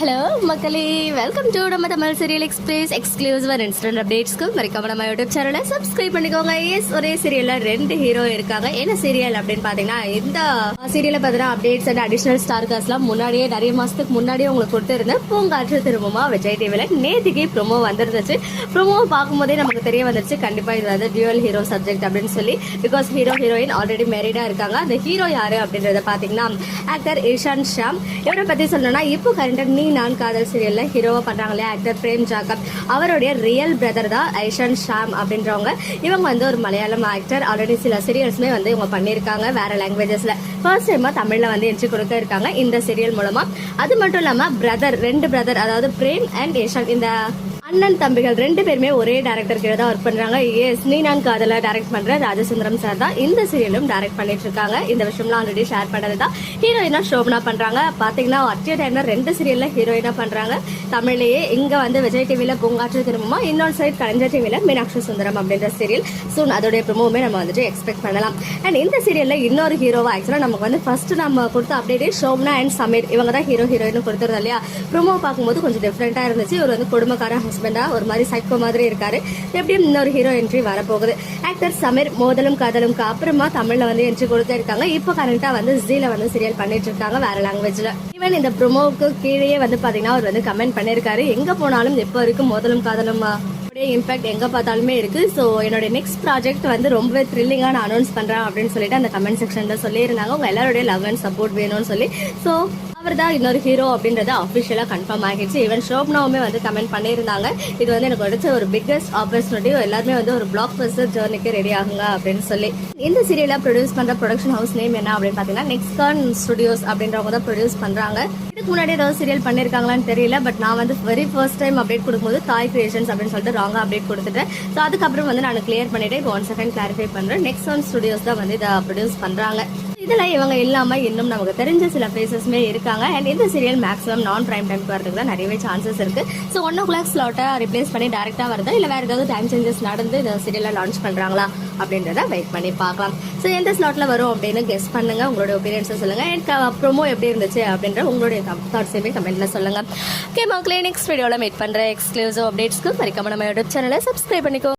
Hello மக்களே. Welcome to நம்ம Tamil serial express exclusive and instant அப்டேட்ஸ்க்கு மறக்காம நம்ம யூடியூப் சேனலை சப்ஸ்கிரைப் பண்ணிக்கோங்க. எஸ் ஒரே சீரியலில் ரெண்டு ஹீரோ இருக்காங்க. என்ன சீரியல் அப்படின்னு பார்த்தீங்கன்னா இந்த சீரியலை பார்த்தீங்கன்னா அப்டேட்ஸ் அண்ட் அடிஷனல் ஸ்டார் காஸ்ட்லாம் முன்னாடியே நிறைய மாதத்துக்கு முன்னாடியே உங்களுக்கு கொடுத்துருந்தேன் பூங்காற்று திரும்பமா விஜய் டிவியில் நேத்திக்கு ப்ரோமோ வந்துருந்துச்சு. ப்ரோமோ பார்க்கும்போதே நமக்கு தெரிய வந்துருச்சு. கண்டிப்பாக இது வந்து டியூவல் ஹீரோ சப்ஜெக்ட் அப்படின்னு சொல்லி. பிகாஸ் ஹீரோ ஹீரோயின் ஆல்ரெடி மேரிடாக இருக்காங்க. அந்த ஹீரோ யார் அப்படின்றத பார்த்தீங்கன்னா ஆக்டர் இஷான் ஷாம் இவரை பற்றி சொல்லணும்னா இப்போ கரண்டாக நீ நான் காதல் சீரியல்ல ஹீரோவா பண்றாங்க இல்லையா ஆக்டர் பிரேம் ஜாக்கப். அவருடைய ரியல் பிரதர் தான் ஐஷன் ஷாம் அப்படின்றவங்க. இவங்க வந்து ஒரு மலையாளம் ஆக்டர் ஆல்ரெடி சில சீரியல்ஸ்மே வந்து இவங்க பண்ணியிருக்காங்க வேற லாங்குவேஜஸ்ல ஃபர்ஸ்ட் டைமா தமிழ்ல வந்து என்ட்ரி கொடுக்க இருக்காங்க இந்த சீரியல் மூலமா. அது மட்டும் இல்லாம பிரதர் ரெண்டு பிரதர் அதாவது பிரேம் அண்ட் ஏஷன். இந்த அண்ணன் தம்பிகள் ரெண்டு பேருமே ஒரே டேரக்டர் கீழே தான் ஒர்க் பண்றாங்க. எஸ் நீ நான் காதல டேரக்ட் பண்ற ராஜசுந்தரம் சார் தான் இந்த சீரியலும் டேரக்ட் பண்ணிட்டு இருக்காங்க. இந்த விஷயம்லாம் ஆல்ரெடி ஷேர் பண்ணது தான் ஹீரோயினா ஷோபனா பண்றாங்க. பாத்தீங்கன்னா அட்டிய டைம்ல ரெண்டு சீரியல்ல ஹீரோயினா பண்றாங்க. தமிழ்லயே இங்க வந்து விஜய் டிவில பூங்காற்று திரும்பமா இன்னொரு சைட் கலைஞர் டிவில மீனாட்சி சுந்தரம் அப்படின்ற சீரியல் சூன் அதோடைய ப்ரொமோவுமே நம்ம வந்துட்டு எக்ஸ்பெக்ட் பண்ணலாம். அண்ட் இந்த சீரியல்ல இன்னொரு ஹீரோவா ஆக்சுவலா நமக்கு வந்து ஃபர்ஸ்ட் நம்ம கொடுத்த அப்டேட்டே ஷோப்னா அண்ட் சமீர். இவங்க தான் ஹீரோ ஹீரோயின் கொடுத்துருந்தோம் இல்லையா? ப்ரோமோ பார்க்கும்போது கொஞ்சம் டிஃப்ரெண்டா இருந்துச்சு. இவர் வந்து குடும்பக்கார ஹஸ்பண்டா ஒரு மாதிரி சைக்கோ மாதிரி இருக்காரு. எப்படியும் இன்னொரு ஹீரோ என்ட்ரி வரப்போகுது. ஆக்டர் சமீர் மோதலும் காதலும்க்கு அப்புறமா தமிழ்ல வந்து என்ட்ரி கொடுத்து இருக்காங்க. இப்போ கரண்டா வந்து ஜீல வந்து சீரியல் பண்ணிட்டு இருக்காங்க வேற லாங்குவேஜ்ல ஈவன் இந்த ப்ரோமோவுக்கு கீழே வந்து பாத்தீங்கன்னா அவர் வந்து கமெண்ட் பண்ணிருக்காரு. எங்க போனாலும் எப்போ வரைக்கும் மோதலும் காதலும்? இம்பாக்ட் எங்கே பார்த்தாலுமே இருக்கு. ஸோ என்னோட நெக்ஸ்ட் ப்ராஜெக்ட் வந்து ரொம்ப த்ரில்லிங்காக நான் அனௌன்ஸ் பண்ணுறேன் அப்படின்னு சொல்லிட்டு அந்த கமெண்ட் செக்ஷன்ல சொல்லியிருந்தாங்க. உங்கள் எல்லாருடைய லவ் அண்ட் சப்போர்ட் வேணும்னு சொல்லி. ஸோ அவர் தான் இன்னொரு ஹீரோ அப்படின்றது அஃபிஷியலாக கன்ஃபார்ம் ஆகிடுச்சு. ஈவன் ஷோப்னாவுமே வந்து கமெண்ட் பண்ணியிருந்தாங்க. இது வந்து எனக்கு கிடைச்ச ஒரு பிக்கஸ்ட் ஆப்பர்ச்சுனிட்டி எல்லாருமே வந்து ஒரு பிளாக் பஸ்டர் ஜேர்னிக்கு ரெடி ஆகுங்க அப்படின்னு சொல்லி. இந்த சீரியலாக ப்ரொடியூஸ் பண்ணுற ப்ரொடக்ஷன் ஹவுஸ் நேம் என்ன அப்படின்னு பார்த்தீங்கன்னா நெக்ஸ்கான் ஸ்டுடியோஸ் அப்படின்றவங்க தான் ப்ரொடியூஸ் பண்றாங்க. இதுக்கு முன்னாடி ஏதாவது சீரியல் பண்ணியிருக்காங்களான்னு தெரியல. பட் நான் வந்து வெரி ஃபர்ஸ்ட் டைம் அப்டேட் கொடுக்கும்போது தாய் கிரியேஷன்ஸ் அப்படின்னு சொல்லிட்டு ராங்கா அப்டேட் கொடுத்துட்டேன். ஸோ அதுக்கப்புறம் வந்து நான் கிளியர் பண்ணிவிட்டு இப்போ ஒன் செகண்ட் கிளாரிஃபை பண்ணுறேன் நெக்ஸ்ட் ஒன் ஸ்டுடியோஸ் தான் வந்து இதை ப்ரொடியூஸ் பண்ணுறாங்க இதில் இவங்க இல்லாமல் இன்னும் நமக்கு தெரிஞ்ச சில ஃபேஸஸ்மே இருக்காங்க. அண்ட் இந்த serial maximum non prime time வரதுக்கு தான் நிறையவே சான்சஸ் இருக்குது ஸோ ஒன் ஓ கிளாக் ஸ்லாட்டை ரிப்ளேஸ் பண்ணி டேரெக்டாக வருதா? இல்லை வேறு ஏதாவது டைம் சேஞ்சஸ் நடந்து இந்த சீரியலை லான்ச் பண்ணுறாங்களா அப்படின்றத வெயிட் பண்ணி பார்க்கலாம். ஸோ எந்த ஸ்லாட்டில் வரும் அப்படின்னு கெஸ் பண்ணுங்கள் உங்களோட ஒப்பீனியன்ஸை சொல்லுங்கள் அண்ட் ப்ரோமோ எப்படி இருந்துச்சு அப்படின்ற உங்களுடைய தாட்ஸையுமே கமெண்ட்டில் சொல்லுங்கள் ஓகே மக்களே நெக்ஸ்ட் வீடியோவில் மீட் பண்ணுற எக்ஸ்க்ளூசிவ் அப்டேட்ஸ்க்கு மறக்காம நம்ம யூடியூப் சேனலை சப்ஸ்கிரைப் பண்ணிக்கோ.